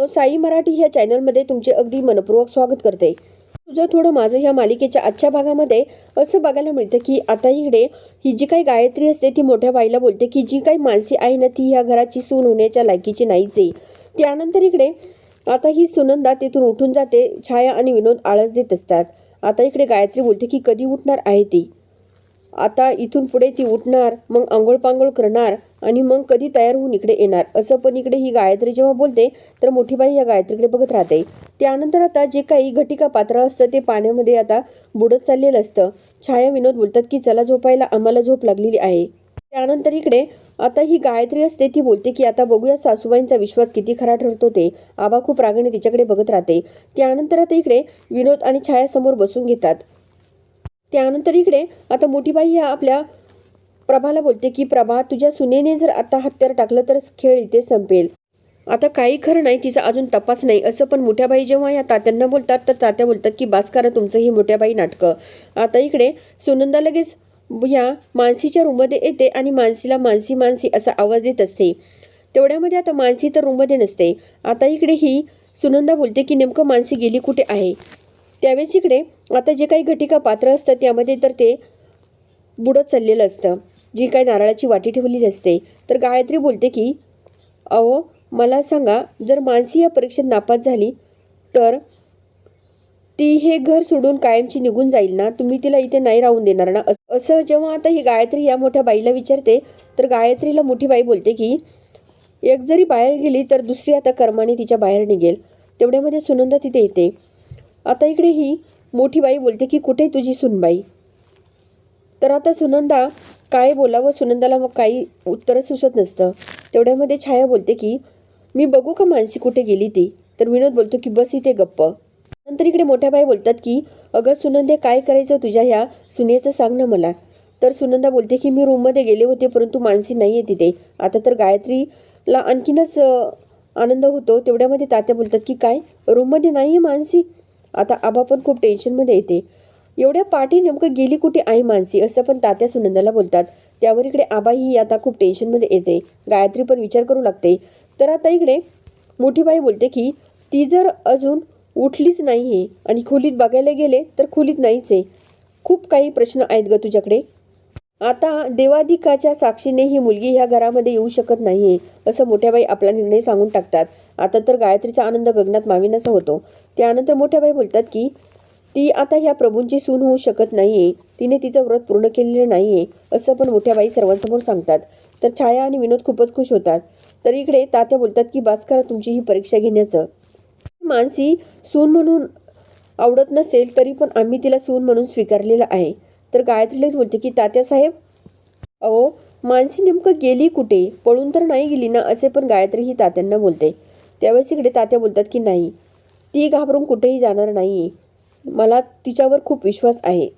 साई मराठी ह्या चॅनलमध्ये तुमचे अगदी मनपूर्वक स्वागत करते. तुझं थोडं माझं ह्या मालिकेच्या आजच्या भागामध्ये असं बघायला मिळतं की आता इकडे ही जी काही गायत्री असते ती मोठ्या बाईला बोलते की जी काही माणसे आहे ना ती ह्या घराची सून होण्याच्या लायकीची नाहीच आहे. त्यानंतर इकडे आता ही सुनंदा तिथून उठून जाते छाया आणि विनोद आळस देत असतात. आता इकडे गायत्री बोलते की कधी उठणार आहे ती? आता इथून पुढे ती उठणार मग आंघोळ पांघोळ करणार आणि मग कधी तयार होऊन इकडे येणार? असं पण इकडे ही गायत्री जेव्हा बोलते तर मोठी बाई या गायत्रीकडे बघत राहते. त्यानंतर आता जे काही घटिका पात्र असतं ते पाण्यामध्ये आता बुडत चाललेलं असतं. छाया विनोद बोलतात की चला झोपायला आम्हाला झोप लागलेली आहे. त्यानंतर इकडे आता ही गायत्री असते ती बोलते की आता बघूया सासूबाईंचा विश्वास किती खरा ठरतो ते. आबा खूप रागाने तिच्याकडे बघत राहते. त्यानंतर आता इकडे विनोद आणि छाया समोर बसून घेतात. त्यानंतर इकडे आता मोठी बाई ह्या आपल्या प्रभाला बोलते की प्रभा तुझ्या सुनेने जर आता हत्यार टाकलं तर खेळ इथे संपेल. आता काही खरं नाही तिचा अजून तपास नाही. असं पण मोठ्याबाई जेव्हा या तात्यांना बोलतात तर तात्या बोलतात की बासकारा तुमचं ही मोठ्याबाई नाटकं. आता इकडे सुनंदा लगेच या मानसीच्या रूममध्ये येते आणि मानसीला मानसी मानसी असा आवाज देत असते. तेवढ्यामध्ये आता मानसी तर रूममध्ये नसते. आता इकडे ही सुनंदा बोलते की नेमकं मानसी गेली कुठे आहे? त्यावेळेस इकडे आता जे काही घटिका पात्र असतं त्यामध्ये तर ते बुडत चाललेलं असतं. जी काही नारळाची वाटी ठेवलेली असते तर गायत्री बोलते की अहो मला सांगा जर मानसी या परीक्षेत नापास झाली तर ती हे घर सोडून कायमची निघून जाईल ना? तुम्ही तिला इथे नाही राहून देणार ना? असं जेव्हा आता ही गायत्री या मोठ्या बाईला विचारते तर गायत्रीला मोठी बाई बोलते की एक जरी बाहेर गेली तर दुसरी आता कर्माने तिच्या बाहेर निघेल. तेवढ्यामध्ये सुनंदा तिथे येते. आता इकडे ही मोठी बाई बोलते की कुठे तुझी सुनबाई? तर आता सुनंदा काय बोलावं सुनंदाला मग काही उत्तरच सुचत नसतं. तेवढ्यामध्ये छाया बोलते की मी बघू का मानसी कुठे गेली ती? तर विनोद बोलतो की बस इथे गप्प. नंतर इकडे मोठ्या बाई बोलतात की अगं सुनंदे काय करायचं तुझ्या ह्या सुनेचं सांग ना मला. तर सुनंदा बोलते की मी रूममध्ये गेले होते परंतु मानसी नाही आहे तिथे. आता तर गायत्रीला आणखीनच आनंद होतो. तेवढ्यामध्ये तात्या बोलतात की काय? रूममध्ये नाही आहे मानसी? आता आबा पण खूप टेन्शनमध्ये येते. एवढ्या पाठी नेमकं गेली कुठे आहे मानसी? असं पण तात्या सुनंदाला बोलतात. त्यावर इकडे आबाही आता खूप टेन्शनमध्ये येते. गायत्री पण विचार करू लागते. तर आता इकडे मोठी बाई बोलते की ती जर अजून उठलीच नाही आहे आणि खोलीत बघायला गेले तर खोलीत नाहीच आहे. खूप काही प्रश्न आहेत ग तुझ्याकडे. आता देवाधिकाच्या साक्षीने ही मुलगी ह्या घरामध्ये येऊ शकत नाहीये असं मोठ्याबाई आपला निर्णय सांगून टाकतात. आता तर गायत्रीचा आनंद गगनात माविनासा होतो. त्यानंतर मोठ्याबाई बोलतात की ती आता ह्या प्रभूंची सून होऊ शकत नाहीये. तिने तिचं व्रत पूर्ण केलेलं नाहीये असं पण मोठ्या बाई सर्वांसमोर सांगतात. तर छाया आणि विनोद खूपच खुश होतात. तर इकडे तात्या बोलतात की बास करा तुमची ही परीक्षा घेण्याचं. मानसी सून म्हणून आवडत नसेल तरी पण आम्ही तिला सून म्हणून स्वीकारलेलं आहे. तर गायत्रीलाच बोलते की तात्यासाहेब अहो मानसी नेमकं गेली कुठे? पळून तर नाही गेली ना असे पण गायत्री ही तात्यांना बोलते. त्यावेळेस इकडे तात्या बोलतात की नाही ती घाबरून कुठेही जाणार नाही मला तिच्यावर खूप विश्वास आहे.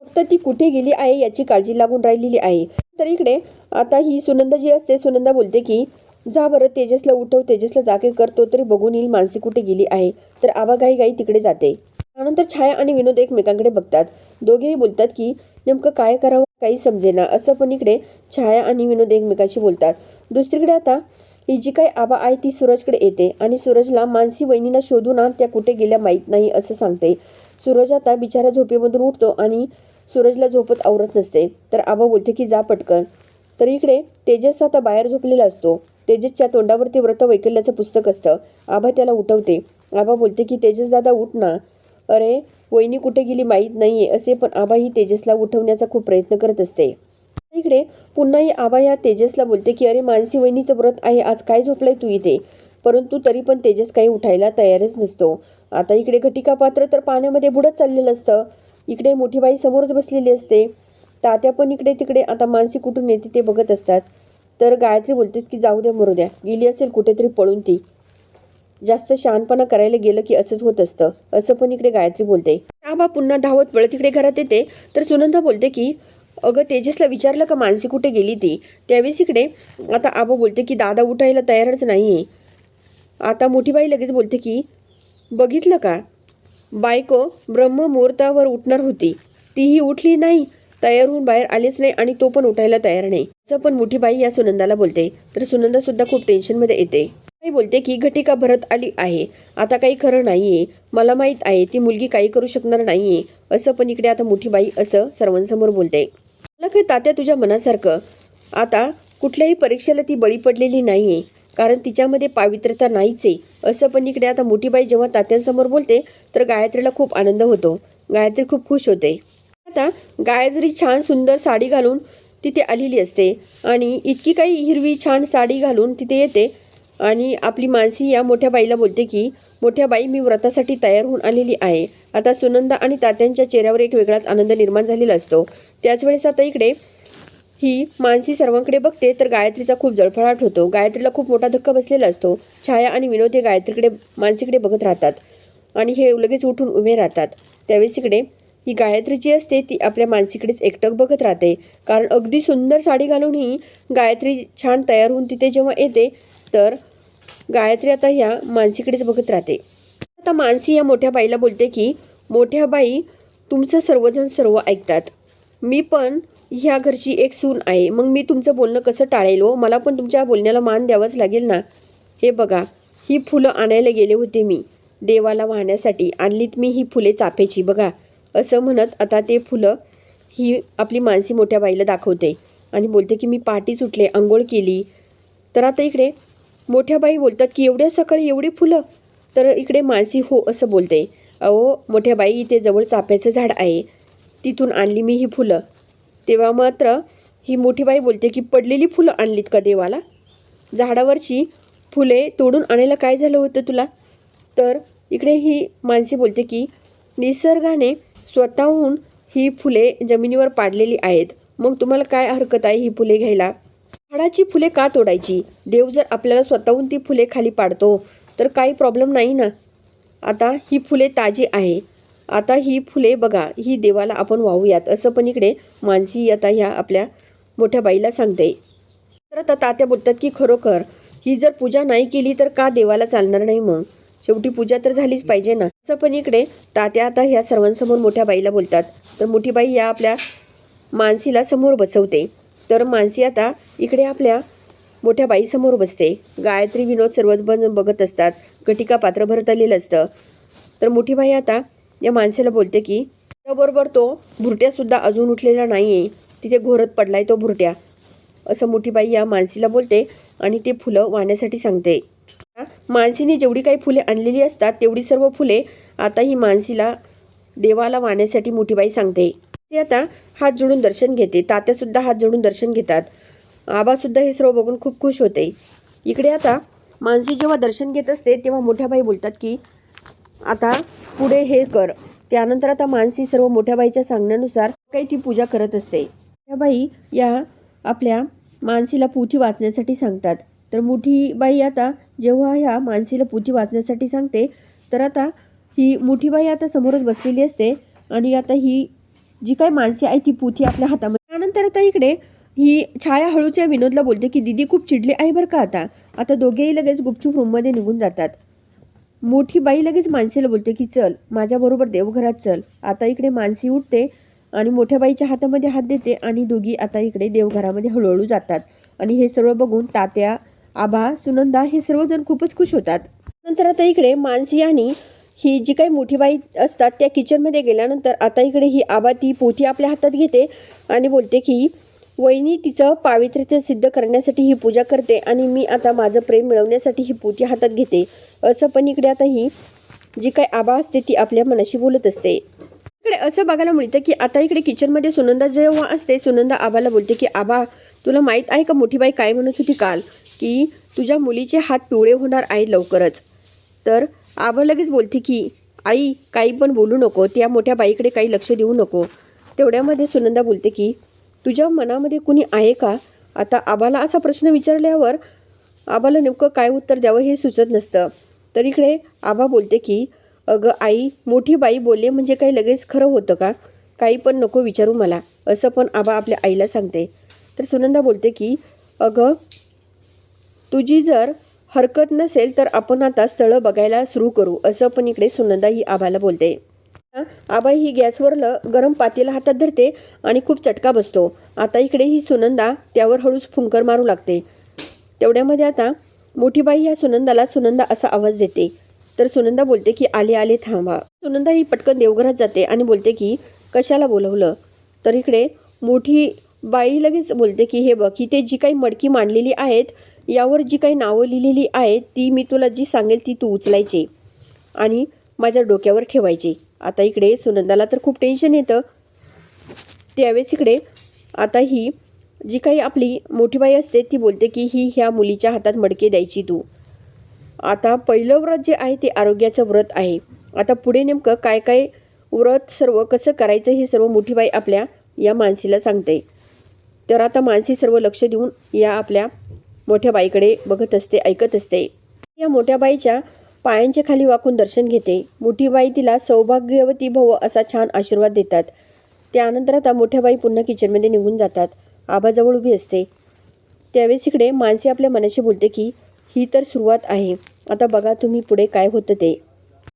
फक्त ती कुठे गेली आहे याची काळजी लागून राहिलेली आहे. तर इकडे आता ही सुनंदा जी असते सुनंदा बोलते की जा बरं तेजसला उठव तेजसला जागे करतो तरी बघून येईल मानसी कुठे गेली आहे. तर आवाघाई गाई तिकडे जाते. त्यानंतर छाया आणि विनोद एकमेकांकडे बघतात. दोघेही बोलतात की नेमकं काय करावं काही समजेना. असं पण इकडे छाया आणि विनोद एकमेकांशी बोलतात. दुसरीकडे आता ही जी काही आबा आहे ती सूरजकडे येते आणि सूरजला मानसी वहिनीला शोधून आण त्या कुठे गेल्या माहीत नाही असं सांगते. सूरज आता बिचारा झोपेमधून उठतो आणि सूरजला झोपच आवरत नसते. तर आबा बोलते की जा पटकन. तर इकडे तेजस आता बाहेर झोपलेला असतो. तेजसच्या तोंडावरती व्रत वैकल्याचं पुस्तक असतं. आबा त्याला उठवते. आबा बोलते की तेजस दादा उठ ना. अरे वहिनी कुठे गेली माहीत नाहीये असे पण आबा ही तेजसला उठवण्याचा खूप प्रयत्न करत असते. इकडे पुन्हा ही आबा या तेजसला बोलते की अरे मानसी वहिनीचं व्रत आहे. आज काय झोपलंय तू इथे? परंतु तरी पण तेजस काही उठायला तयारच नसतो. आता इकडे घटिका पात्र तर पाण्यामध्ये बुडत चाललेलं असतं. इकडे मोठी बाई समोरच बसलेली असते. तात्या पण इकडे तिकडे आता मानसी कुठून येते ते बघत असतात. तर गायत्री बोलतात की जाऊ द्या मरू द्या. गेली असेल कुठेतरी पळून ती. जास्त शहाणपणा करायला गेलं की असंच होत असतं. असं पण इकडे गायत्री बोलते. आबा पुन्हा धावत पळत इकडे घरात येते. तर सुनंदा बोलते की अगं तेजसला विचारलं का मानसी कुठे गेली ती? त्यावेळेस इकडे आता आबा बोलते की दादा उठायला तयारच नाही आहे आता मोठीबाई लगेच बोलते की बघितलं का? बायको ब्रह्ममुहूर्तावर उठणार होती. तीही उठली नाही तयार होऊन बाहेर आलीच नाही आणि तो पण उठायला तयार नाही. असं पण मोठी बाई या सुनंदाला बोलते. तर सुनंदा सुद्धा खूप टेन्शनमध्ये येते. बाई बोलते की घटिका भरत आली आहे. आता काही खरं नाहीये. मला माहीत आहे ती मुलगी काही करू शकणार नाहीये. असं पण इकडे आता मोठी बाई असं सर्वांसमोर बोलते. मला काय तात्या तुझ्या मनासारखं? आता कुठल्याही परीक्षेला ती बळी पडलेली नाहीये. कारण तिच्यामध्ये पावित्र्यता नाहीच. आहे असं पण इकडे आता मोठी बाई जेव्हा तात्यांसमोर बोलते तर गायत्रीला खूप आनंद होतो. गायत्री खूप खुश होते. आता गायत्री छान सुंदर साडी घालून तिथे आलेली असते आणि इतकी काही हिरवी छान साडी घालून तिथे येते आणि आपली मानसी या मोठ्या बाईला बोलते की मोठ्या बाई मी व्रतासाठी तयार होऊन आलेली आहे. आता सुनंदा आणि तात्यांच्या चेहऱ्यावर एक वेगळाच आनंद निर्माण झालेला असतो. त्याच वेळेस आता इकडे ही मानसी सर्वांकडे बघते तर गायत्रीचा खूप जळफळाट होतो. गायत्रीला खूप मोठा धक्का बसलेला असतो. छाया आणि विनोद हे गायत्रीकडे मानसीकडे बघत राहतात आणि हे लगेच उठून उभे राहतात. त्यावेळेस इकडे ही गायत्री जी असते ती आपल्या मानसीकडेच एकटक बघत राहते. कारण अगदी सुंदर साडी घालून ही गायत्री छान तयार होऊन तिथे जेव्हा येते तर गायत्री आता ह्या मानसीकडेच बघत राहते. आता मानसी या मोठ्या बाईला बोलते की मोठ्या बाई तुमचं सर्वजण सर्व ऐकतात. मी पण ह्या घरची एक सून आहे. मग मी तुमचं बोलणं कसं टाळेल हो? मला पण तुमच्या बोलण्याला मान द्यावाच लागेल ना? हे बघा ही फुलं आणायला गेले होते मी. देवाला वाहण्यासाठी आणलीत मी ही फुले चाफेची बघा. असं म्हणत आता ते फुलं ही आपली मानसी मोठ्या बाईला दाखवते आणि बोलते की मी पाटी सुटले आंघोळ केली. तर आता इकडे मोठ्या बाई बोलतात की एवढ्या सकाळी एवढी फुलं? तर इकडे मानसी हो असं बोलते. अहो मोठ्या बाई इथे जवळ चाफ्याचं झाड आहे. तिथून आणली मी ही फुलं. तेव्हा मात्र ही मोठी बाई बोलते की पडलेली फुलं आणलीत का देवाला? झाडावरची फुले तोडून आणायला काय झालं होतं तुला? तर इकडे ही माणसे बोलते की निसर्गाने स्वतःहून ही फुले जमिनीवर पाडलेली आहेत. मग तुम्हाला काय हरकत आहे ही फुले घ्यायला? झाडाची फुले का तोडायची? देव जर आपल्याला स्वतःहून ती फुले खाली पाडतो तर काही प्रॉब्लेम नाही ना? आता ही फुले ताजी आहे. आता ही फुले बघा ही देवाला आपण वाहूयात असं पण इकडे मानसी आता ह्या आपल्या मोठ्या बाईला सांगते. तर आता तात्या बोलतात की खरोखर ही जर पूजा नाही केली तर का देवाला चालणार नाही मग? शेवटी पूजा तर झालीच पाहिजे ना? असं पण इकडे तात्या आता ह्या सर्वांसमोर मोठ्या बाईला बोलतात. तर मोठी बाई या आपल्या मानसीला समोर बसवते. तर मानसी आता इकडे आपल्या मोठ्या बाईसमोर बसते. गायत्री विनोद सर्वच बन बघत असतात. घटिका पात्र भरत आलेलं असतं. तर मोठी बाई आता या माणसाला बोलते की त्याबरोबर तो भुरट्यासुद्धा अजून उठलेला नाही आहे तिथे घोरत पडलाय तो भुरट्या. असं मोठीबाई या मानसीला बोलते आणि ते फुलं वाहण्यासाठी सांगते. मानसीने जेवढी काही फुले आणलेली असतात तेवढी सर्व फुले आता ही मानसीला देवाला वाहण्यासाठी मोठीबाई सांगते. ते आता हात जोडून दर्शन घेते. तात्यासुद्धा हात जोडून दर्शन घेतात. आबासुद्धा हे सर्व बघून खूप खुश होते. इकडे आता मानसी जेव्हा दर्शन घेत असते तेव्हा मोठ्या बाई बोलतात की आता पुढे हे कर. त्यानंतर आता मानसी सर्व मोठ्या बाईच्या सांगण्यानुसार काही ती पूजा करत असते. त्या बाई या आपल्या मानसीला पोथी वाचण्यासाठी सांगतात. तर मोठी बाई आता जेव्हा ह्या मानसीला पोथी वाचण्यासाठी सांगते तर आता ही मोठी बाई आता समोरच बसलेली असते आणि आता ही जी काय माणसे आहे ती पोथी आपल्या हातामध्ये त्यानंतर आता इकडे ही छाया हळूच्या विनोदला बोलते की दिदी खूप चिडली आहे बरं का आता? आता दोघेही लगेच गुपचूप रूममध्ये निघून जातात. मोठी बाई लगेच मानसीला बोलते की चल माझ्याबरोबर देवघरात चल. आता इकडे मानसी उठते आणि मोठ्या बाईच्या हातामध्ये हात देते आणि दोघी आता इकडे देवघरामध्ये हळूहळू जातात. आणि हे सर्व बघून तात्या आबा सुनंदा हे सर्वजण खूपच खुश होतात. नंतर आता इकडे मानसी आणि ही जी काही मोठी बाई असतात त्या किचनमध्ये गेल्यानंतर आता इकडे ही आबा ती पोथी आपल्या हातात घेते आणि बोलते की वहिनी तिचं पावित्र्यते सिद्ध करण्यासाठी ही पूजा करते आणि मी आता माझं प्रेम मिळवण्यासाठी ही पोती हातात घेते. असं पण इकडे आता ही जी काही आबा असते ती आपल्या मनाशी बोलत असते. इकडे असं बघायला मिळतं की आता इकडे किचनमध्ये सुनंदा जेव्हा असते सुनंदा आबाला बोलते की आबा तुला माहीत आहे का मोठी बाई काय म्हणत होती काल की तुझ्या मुलीचे हात पिवळे होणार आहेत लवकरच? तर आबा लगेच बोलते की आई काही पण बोलू नको त्या मोठ्या बाईकडे काही लक्ष देऊ नको. तेवढ्यामध्ये सुनंदा बोलते की तुझ्या मनामध्ये कुणी आहे का? आता आबाला असा प्रश्न विचारल्यावर आबाला नेमकं काय उत्तर द्यावं हे सुचत नसतं. तर इकडे आबा बोलते की अगं आई मोठी बाई बोलले म्हणजे काही लगेच खरं होतं का? काही पण नको विचारू मला असं पण आबा आपल्या आईला सांगते. तर सुनंदा बोलते की अगं तुझी जर हरकत नसेल तर आपण आता स्थळं बघायला सुरू करू असं पण इकडे सुनंदा ही आबाला बोलते. आबाई ही गॅसवर ल गरम पातेला हातात धरते आणि खूप चटका बसतो. आता इकडे ही सुनंदा त्यावर हळूच फुंकर मारू लागते. तेवढ्यामध्ये आता मोठी बाई ह्या सुनंदाला सुनंदा असा आवाज देते. तर सुनंदा बोलते की आले आले थांबा. सुनंदा ही पटकन देवघरात जाते आणि बोलते की कशाला बोलवलं? तर इकडे मोठी बाई लगेच बोलते की हे बघ इथे जी काही मडकी मांडलेली आहेत यावर जी काही नावं लिहिलेली आहेत ती मी तुला जी सांगेल ती तू उचलायची आणि माझ्या डोक्यावर ठेवायची. आता इकडे सुनंदाला तर खूप टेन्शन येतं. त्यावेळेस इकडे आता ही जी काही आपली मोठी बाई असते ती बोलते की ही ह्या मुलीच्या हातात मडके द्यायची तू. आता पहिलं व्रत जे आहे ते आरोग्याचं व्रत आहे. आता पुढे नेमकं काय काय व्रत सर्व कसं करायचं हे सर्व मोठी बाई आपल्या या मानसीला सांगते. तर आता मानसी सर्व लक्ष देऊन या आपल्या मोठ्या बाईकडे बघत असते ऐकत असते. या मोठ्या बाईच्या पायांच्या खाली वाकून दर्शन घेते. मोठीबाई तिला सौभाग्यवती भव असा छान आशीर्वाद देतात. त्यानंतर आता मोठ्याबाई पुन्हा किचनमध्ये निघून जातात. आबाजवळ उभी असते. त्यावेळेस इकडे माणसे आपल्या मनाशी बोलते की ही तर सुरुवात आहे. आता बघा तुम्ही पुढे काय होतं ते.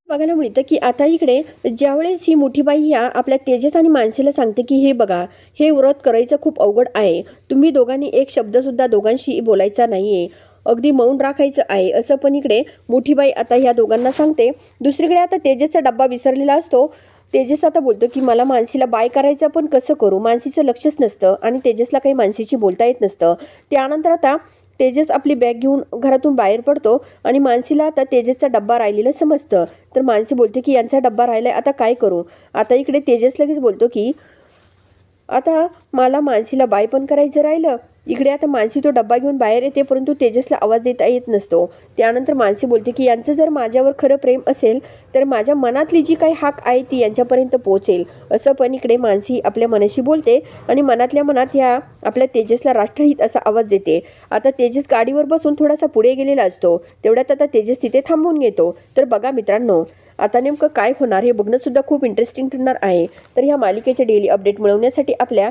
बघायला मिळतं की आता इकडे ज्यावेळेस ही मोठीबाई ह्या आपल्या तेजस आणि मानसीला सांगते की हे बघा हे व्रत करायचं खूप अवघड आहे. तुम्ही दोघांनी एक शब्दसुद्धा दोघांशी बोलायचा नाही आहे अगदी मौन राखायचं आहे. असं पण इकडे मोठी बाई आता ह्या दोघांना सांगते. दुसरीकडे आता तेजसचा डब्बा विसरलेला असतो. तेजस आता बोलतो की मला मानसीला बाय करायचं पण कसं करू? मानसीचं लक्षच नसतं आणि तेजसला काही मानसीची बोलता येत नसतं. त्यानंतर आता तेजस आपली बॅग घेऊन घरातून बाहेर पडतो आणि मानसीला आता तेजसचा डब्बा राहिलेला समजतं. तर मानसी बोलते की यांचा डब्बा राहिलाय आता काय करू? आता इकडे तेजस लगेच बोलतो की आता मला मानसीला बाय पण करायचं राहिलं इकडे आता मानसी तो डब्बा घेऊन बाहेर येते परंतु तेजसला आवाज देता येत नसतो. त्यानंतर मानसी बोलते की यांचं जर माझ्यावर खरं प्रेम असेल तर माझ्या मनातली जी काही हाक आहे ती यांच्यापर्यंत पोहोचेल. असं पण इकडे मानसी आपल्या मनाशी बोलते आणि मनातल्या मनात ह्या आपल्या तेजसला राष्ट्रहित असा आवाज देते. आता तेजस गाडीवर बसून थोडासा पुढे गेलेला असतो. तेवढ्यात आता तेजस तिथे थांबून घेतो. तर बघा मित्रांनो आता नेमकं काय होणार हे बघणंसुद्धा खूप इंटरेस्टिंग ठरणार आहे. तर ह्या मालिकेचे डेली अपडेट मिळवण्यासाठी आपल्या